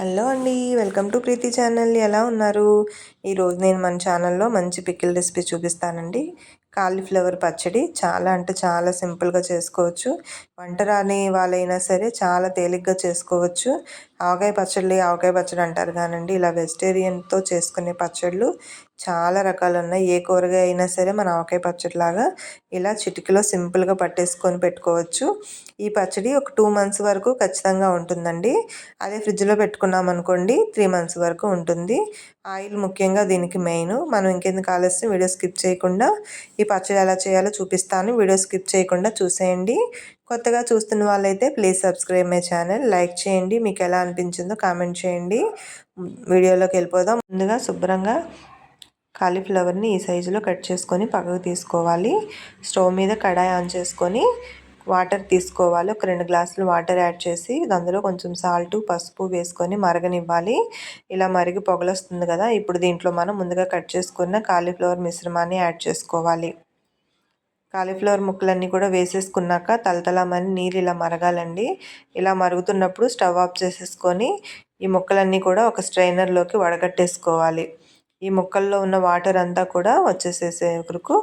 Hello అండి welcome to Preethi channel. ఎలా ఉన్నారు? ఈరోజు నేను మన ఛానల్లో మంచి పికిల్ రెసిపీ చూపిస్తానండి. కాలీఫ్లవర్ పచ్చడి. చాలా అంటే చాలా సింపుల్గా చేసుకోవచ్చు. వంట రాని వాళ్ళైనా సరే చాలా తేలిగ్గా చేసుకోవచ్చు. ఆవకాయ పచ్చళ్ళు ఆవకాయ పచ్చడి అంటారు కానండి. ఇలా వెజిటేరియన్తో చేసుకునే పచ్చళ్ళు చాలా రకాలు ఉన్నాయి ఏ కూరగాయ అయినా సరే మన ఆవకాయ పచ్చడిలాగా ఇలా చిటికలో సింపుల్గా పట్టేసుకొని పెట్టుకోవచ్చు. ఈ పచ్చడి ఒక టూ మంత్స్ వరకు ఖచ్చితంగా ఉంటుందండి. అదే ఫ్రిడ్జ్లో పెట్టుకున్నాం అనుకోండి త్రీ మంత్స్ వరకు ఉంటుంది. ఆయిల్ ముఖ్యంగా దీనికి మెయిన్. మనం ఇంకెందుకు ఆలస్యం? వీడియో స్కిప్ చేయకుండా ఈ పచ్చడి ఎలా చేయాలో చూపిస్తాను. వీడియో స్కిప్ చేయకుండా చూసేయండి. కొత్తగా చూస్తున్న వాళ్ళైతే please subscribe my channel like చేయండి. మీకు ఎలా అనిపించిందో కామెంట్ చేయండి. వీడియోలోకి వెళ్ళిపోదాం. ముందుగా శుభ్రంగా కాలీఫ్లవర్ని ఈ సైజులో కట్ చేసుకొని పక్కకు తీసుకోవాలి. స్టవ్ మీద కడాయి ఆన్ చేసుకొని వాటర్ తీసుకోవాలి. ఒక రెండు గ్లాసులు వాటర్ యాడ్ చేసి అందులో కొంచెం సాల్ట్ పసుపు వేసుకొని మరగనివ్వాలి. ఇలా మరిగి పొగలొస్తుంది కదా ఇప్పుడు దీంట్లో మనం ముందుగా కట్ చేసుకున్న కాలీఫ్లవర్ మిశ్రమాన్ని యాడ్ చేసుకోవాలి. కాలీఫ్లవర్ ముక్కలన్నీ కూడా వేసేసుకున్నాక తలతలమని నీరు ఇలా మరగాలండి. ఇలా మరుగుతున్నప్పుడు స్టవ్ ఆఫ్ చేసేసుకొని ఈ ముక్కలన్నీ కూడా ఒక స్ట్రైనర్లోకి వడగట్టేసుకోవాలి. ఈ ముక్కల్లో ఉన్న వాటర్ అంతా కూడా వచ్చేసేసే వరకు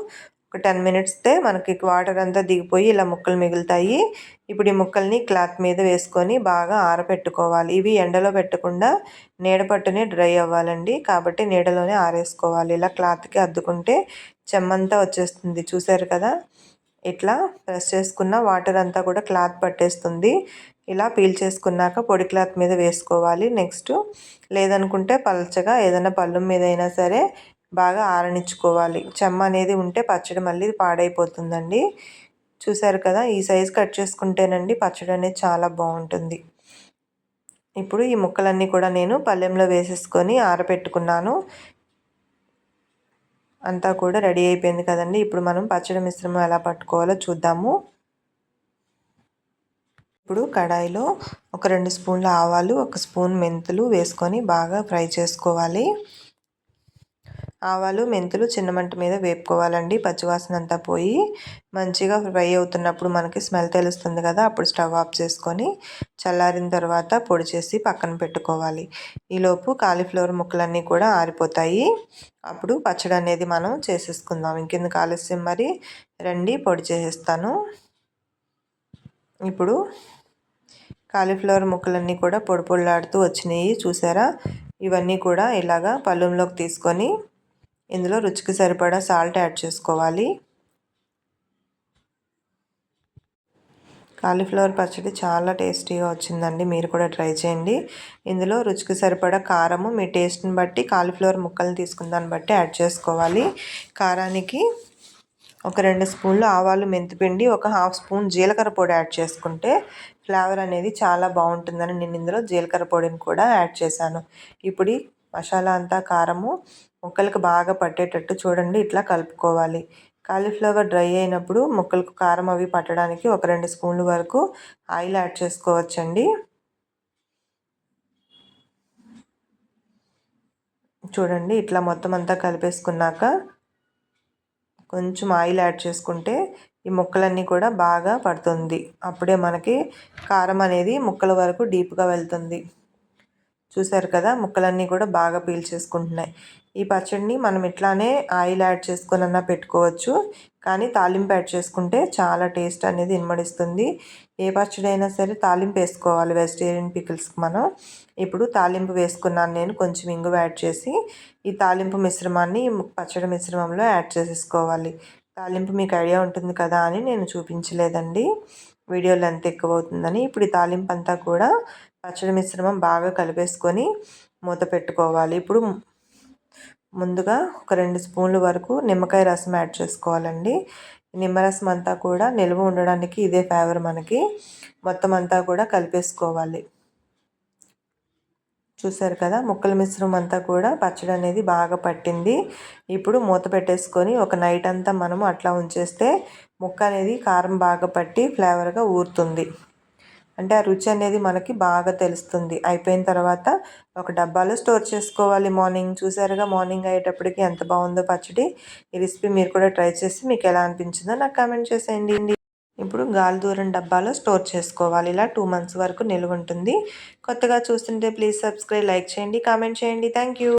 ఒక టెన్ మినిట్స్తే మనకి వాటర్ అంతా దిగిపోయి ఇలా ముక్కలు మిగులుతాయి. ఇప్పుడు ఈ ముక్కల్ని క్లాత్ మీద వేసుకొని బాగా ఆరబెట్టుకోవాలి ఇవి ఎండలో పెట్టకుండా నీడ పట్టునే డ్రై అవ్వాలండి. కాబట్టి నీడలోనే ఆరేసుకోవాలి. ఇలా క్లాత్కి అద్దుకుంటే చెమ్మంతా వచ్చేస్తుంది. చూసారు కదా? ఇట్లా ప్రెస్ చేసుకున్న వాటర్ అంతా కూడా క్లాత్ పట్టేస్తుంది. ఇలా పీల్ చేసుకున్నాక పొడి క్లాత్ మీద వేసుకోవాలి. నెక్స్ట్ లేదనుకుంటే పలచగా ఏదైనా పళ్ళు మీద అయినా సరే బాగా ఆరనిచ్చుకోవాలి. చెమ్మ అనేది ఉంటే పచ్చడి మళ్ళీ పాడైపోతుందండి. చూసారు కదా ఈ సైజ్ కట్ చేసుకుంటేనండి పచ్చడి అనేది చాలా బాగుంటుంది. ఇప్పుడు ఈ ముక్కలన్నీ కూడా నేను పళ్ళెంలో వేసేసుకొని ఆరబెట్టుకున్నాను అంతా కూడా రెడీ అయిపోయింది కదండి. ఇప్పుడు మనం పచ్చడి మిశ్రమం ఎలా పట్టుకోవాలో చూద్దాము. ఇప్పుడు కడాయిలో ఒక రెండు స్పూన్ల ఆవాలు ఒక స్పూన్ మెంతులు వేసుకొని బాగా ఫ్రై చేసుకోవాలి. ఆవాలు మెంతులు చిన్న మంట మీద వేపుకోవాలండి. పచ్చివాసన అంతా పోయి మంచిగా ఫ్రై అవుతున్నప్పుడు మనకి స్మెల్ తెలుస్తుంది కదా అప్పుడు స్టవ్ ఆఫ్ చేసుకొని చల్లారిన తర్వాత పొడి చేసి పక్కన పెట్టుకోవాలి. ఈలోపు కాలీఫ్లవర్ ముక్కలన్నీ కూడా ఆరిపోతాయి. అప్పుడు పచ్చడి అనేది మనం చేసేసుకుందాం. ఇంకెందుకు ఆలస్యం మరి? రండి పొడి చేసేస్తాను. ఇప్పుడు కాలీఫ్లవర్ ముక్కలన్నీ కూడా పొడి పొడిలాడుతూ వచ్చినాయి. చూసారా? ఇవన్నీ కూడా ఇలాగా పళ్ళెంలోకి తీసుకొని ఇందులో రుచికి సరిపడా సాల్ట్ యాడ్ చేసుకోవాలి. కాలీఫ్లవర్ పచ్చడి చాలా టేస్టీగా వచ్చిందండి. మీరు కూడా ట్రై చేయండి. ఇందులో రుచికి సరిపడా కారము మీ టేస్ట్ని బట్టి కాలీఫ్లవర్ ముక్కలు తీసుకున్న దాన్ని బట్టి యాడ్ చేసుకోవాలి. కారానికి ఒక రెండు స్పూన్లు ఆవాలు మెంతిపిండి ఒక హాఫ్ స్పూన్ జీలకర్ర పొడి యాడ్ చేసుకుంటే ఫ్లేవర్ అనేది చాలా బాగుంటుందని నేను ఇందులో జీలకర్ర పొడిని కూడా యాడ్ చేశాను. ఇప్పుడు మసాలా అంతా కారము ముక్కలకు బాగా పట్టేటట్టు చూడండి ఇట్లా కలుపుకోవాలి. కాలీఫ్లవర్ డ్రై అయినప్పుడు ముక్కలకు కారం అవి పట్టడానికి ఒక రెండు స్పూన్ల వరకు ఆయిల్ యాడ్ చేసుకోవచ్చండి. చూడండి ఇట్లా మొత్తం అంతా కలిపేసుకున్నాక కొంచెం ఆయిల్ యాడ్ చేసుకుంటే ఈ ముక్కలన్నీ కూడా బాగా పడుతుంది. అప్పుడే మనకి కారం అనేది ముక్కల వరకు డీప్గా వెళ్తుంది. చూసారు కదా ముక్కలన్నీ కూడా బాగా పీల్చేసుకుంటున్నాయి ఈ పచ్చడిని మనం ఇట్లానే ఆయిల్ యాడ్ చేసుకొనన్నా పెట్టుకోవచ్చు. కానీ తాలింపు యాడ్ చేసుకుంటే చాలా టేస్ట్ అనేది ఇన్మడిస్తుంది. ఏ పచ్చడి అయినా సరే తాలింపు వేసుకోవాలి వెజిటేరియన్ పికిల్స్కి మనం. ఇప్పుడు తాలింపు వేసుకున్నాను నేను కొంచెం ఇంగు యాడ్ చేసి ఈ తాలింపు మిశ్రమాన్ని పచ్చడి మిశ్రమంలో యాడ్ చేసేసుకోవాలి. తాలింపు మీకు ఐడియా ఉంటుంది కదా అని నేను చూపించలేదండి. వీడియో లెంత్ ఎక్కువ అవుతుందని ఇప్పుడు ఈ తాలింపు అంతా కూడా పచ్చడి మిశ్రమం బాగా కలిపేసుకొని మూత పెట్టుకోవాలి. ఇప్పుడు ముందుగా ఒక రెండు స్పూన్ల వరకు నిమ్మకాయ రసం యాడ్ చేసుకోవాలండి. నిమ్మరసం అంతా కూడా నిల్వ ఉండడానికి ఇదే ఫేవర్ మనకి. మొత్తం అంతా కూడా కలిపేసుకోవాలి. చూసారు కదా ముక్కల మిశ్రమం అంతా కూడా పచ్చడి అనేది బాగా పట్టింది. ఇప్పుడు మూత పెట్టేసుకొని ఒక నైట్ అంతా మనము అట్లా ఉంచేస్తే ముక్క అనేది కారం బాగా పట్టి ఫ్లేవర్గా ఊరుతుంది. అంటే ఆ రుచి అనేది మనకి బాగా తెలుస్తుంది. అయిపోయిన తర్వాత ఒక డబ్బాలో స్టోర్ చేసుకోవాలి మార్నింగ్. చూసారుగా మార్నింగ్ అయ్యేటప్పటికి ఎంత బాగుందో పచ్చడి. ఈ రెసిపీ మీరు కూడా ట్రై చేసి మీకు ఎలా అనిపించిందో నాకు కామెంట్ చేసేయండి. ఇప్పుడు గాలి దూరం డబ్బాలో స్టోర్ చేసుకోవాలి. ఇలా టూ మంత్స్ వరకు నిల్వ ఉంటుంది. కొత్తగా చూస్తుంటే ప్లీజ్ సబ్స్క్రైబ్ లైక్ చేయండి కామెంట్ చేయండి. Thank you.